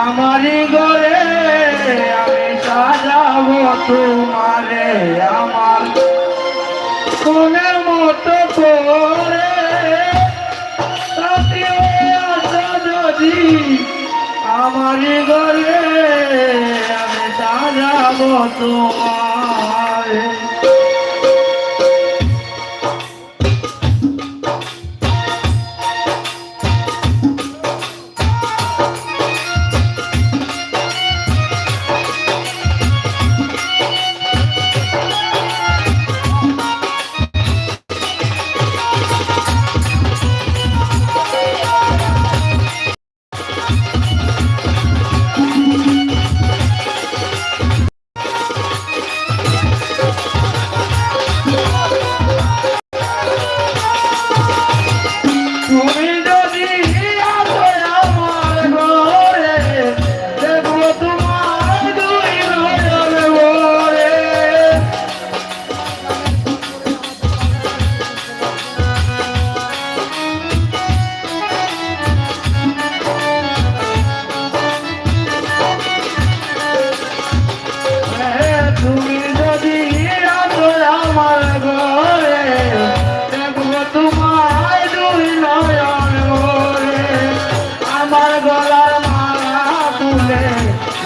আমারি গরে আমি সাজাবো তোমারে আমার। কোনের মতো করে তাতে আসো যদি আমি সাজাবো তোমার।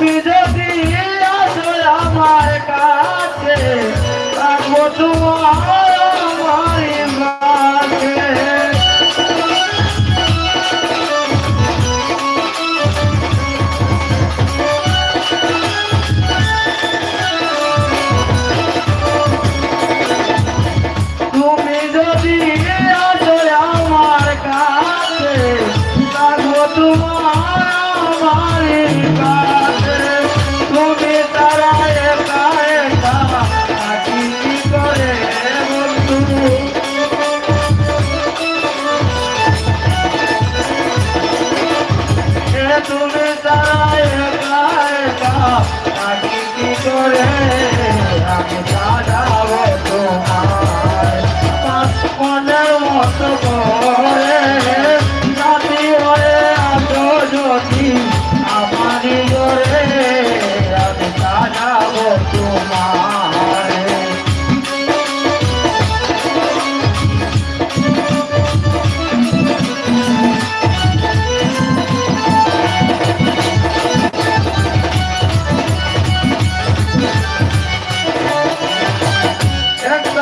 বিজয়